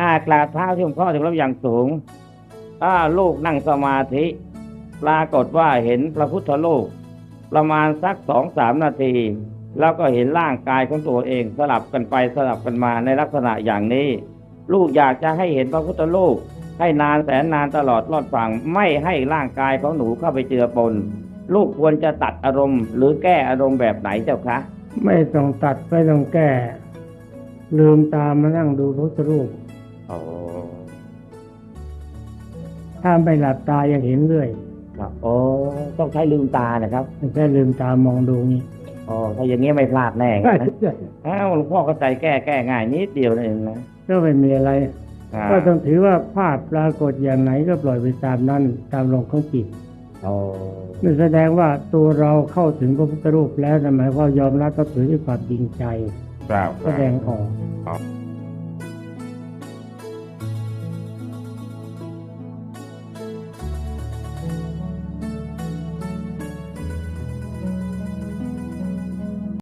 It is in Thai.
อากราบเท้าที่หลวงพ่อถึงรับอย่างสูงอ่าลูกนั่งสมาธิ ปรากฏว่าเห็นพระพุทธรูปประมาณสักสองสามนาที แล้วก็เห็นร่างกายของตัวเองสลับกันไปสลับกันมาในลักษณะอย่างนี้ ลูกอยากจะให้เห็นพระพุทธรูปให้นานแสนนานตลอดรอดฝั่งไม่ให้ร่างกายของหนูเข้าไปเจือปน ลูกควรจะตัดอารมณ์ หรือแก้อารมณ์แบบไหนเจ้าคะ ไม่ต้องตัดไม่ต้องแก้ ลืมตามานั่งดูพระพุทธรูป ถ้าไม่หลับตายังเห็นเรื่อยครับโอ้ต้องใช้ลืมตานะครับไม่ใช่ลืมตามองดูนี่อ๋อถ้าอย่างนี้ไม่พลาดแน่นะอ้าวหลวงพ่อก็ใจแก้แก้ง่ายนิดเดียวนั่นเองนะก็ไม่มีอะไรอ่าก็ต้องถือว่าภาพปรากฏอย่างไหนก็ปล่อยไปตามนั้นตามลงของจิตโอ้นั่นแสดงว่าตัวเราเข้าถึงพระพุทธรูปแล้วนั่นหมายความว่ายอมรับก็ถือด้วยความจริงใจครับแสดงออกครับ